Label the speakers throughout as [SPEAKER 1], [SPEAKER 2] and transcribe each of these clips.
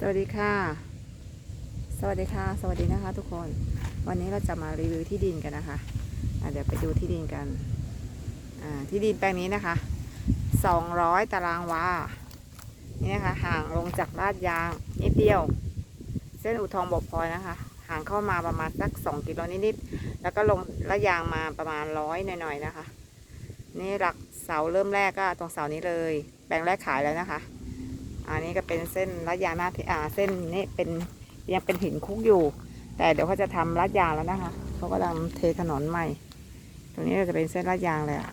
[SPEAKER 1] สวัสดีค่ะ สวัสดีค่ะ สวัสดีนะคะทุกคน วันนี้เราจะมารีวิวที่ดินกันนะคะะเดี๋ยวไปดูที่ดินกัน ที่ดินแปลงนี้นะคะ 200 ตารางวา นี่นะคะ ห่างลงจากลาดยางนิดเดียว เส้นอุทองบกพลอยนะคะ ห่างเข้ามาประมาณสัก 2 กิโลนิดๆ แล้วก็ลงลาดยางมาประมาณร้อยหน่อยๆนะคะ นี่หลักเสาเริ่มแรกก็ตรงเสานี้เลย แปลงแรกขายแล้วนะคะ อันนี้ก็เป็นเส้นลาดยางหน้าที่อ่าเส้นนี้เป็นยังเป็นหินคุกอยู่ แต่เดี๋ยวเขาจะทำลาดยางแล้วนะคะเขากำลังเทถนนใหม่ ตรงนี้ก็จะเป็นเส้นลาดยางเลยอะ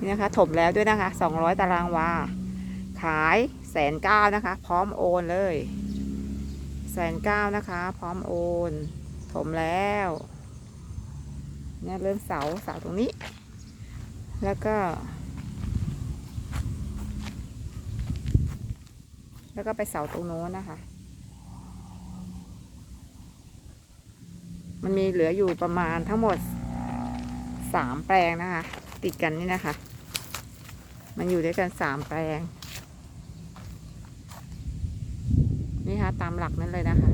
[SPEAKER 1] นี่นะคะถมแล้วด้วยนะคะ 200 ตารางวา ขายแสนเก้านะคะ พร้อมโอนเลยแสนเก้านะคะ พร้อมโอน ถมแล้ว เนี่ยเริ่มเสาเสาตรงนี้ แล้วก็ แล้วก็ไปเสาตรงโน้นนะคะ มันมีเหลืออยู่ประมาณทั้งหมดสามแปลงนะคะ ติดกันนี่นะคะ มันอยู่ด้วยกันสามแปลง นี่ค่ะตามหลักนั้นเลยนะคะ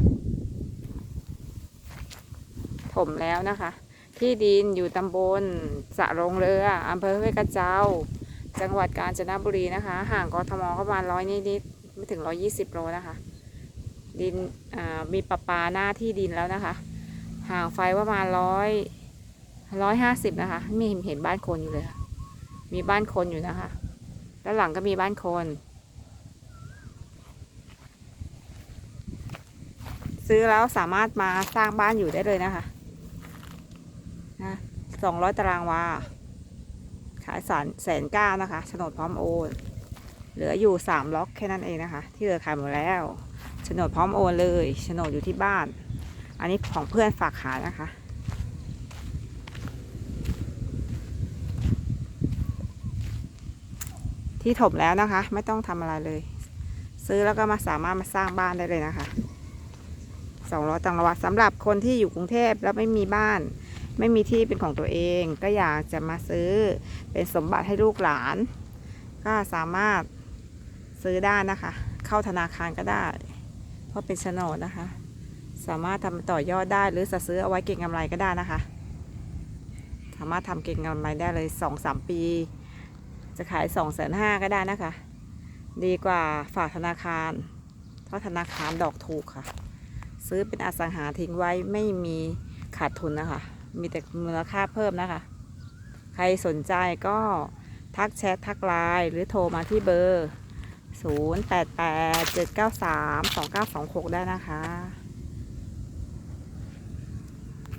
[SPEAKER 1] ถมแล้วนะคะ ที่ดินอยู่ตำบลสะรงเรืออำเภอห้วยกระเจ้า จังหวัดกาญจนบุรีนะคะ ห่างกทมเข้ามาณร้อยนิดๆ ไม่ถึงร้อยี่สิบโลนะคะ ดินมีประปาหน้าที่ดินแล้วนะคะ ห่างไฟประมาณร้อยร้อยห้าสิบนะคะ ไม่เห็นเห็นบ้านคนอยู่เลยค่ะ มีบ้านคนอยู่นะคะแล้วหลังก็มีบ้านคน ซื้อแล้วสามารถมาสร้างบ้านอยู่ได้เลยนะคะนะสองร้อยตารางวา ขายสารแสนเก้านะคะโฉนดพร้อมโอน เหลืออยู่สามล็อกแค่นั้นเองนะคะ ที่เหลือขายหมดแล้วโฉนดพร้อมโอนเลยโฉนดอยู่ที่บ้าน อันนี้ของเพื่อนฝากขายนะคะ ที่ถมแล้วนะคะ ไม่ต้องทำอะไรเลย ซื้อแล้วก็มาสามารถมาสร้างบ้านได้เลยนะคะสองร้อยตังค์ละวัดสำหรับคนที่อยู่กรุงเทพแล้วไม่มีบ้าน ไม่มีที่เป็นของตัวเอง ก็อยากจะมาซื้อเป็นสมบัติให้ลูกหลาน ก็สามารถ ซื้อได้นะคะ เข้าธนาคารก็ได้ เพราะเป็นโฉนดนะคะ สามารถทำต่อยอดได้หรือจะซื้อเอาไว้เก็งกำไรก็ได้นะคะ สามารถทำเก็งกำไรได้เลยสองสามปี จะขายสองแสนห้าก็ได้นะคะ ดีกว่าฝากธนาคาร เพราะธนาคารดอกถูกค่ะ ซื้อเป็นอสังหาทิ้งไว้ไม่มีขาดทุนนะคะ มีแต่มูลค่าเพิ่มนะคะ ใครสนใจก็ทักแชททักไลน์หรือโทรมาที่เบอร์ 0 8 8 7 9 3 2 9 2 6 ได้นะคะ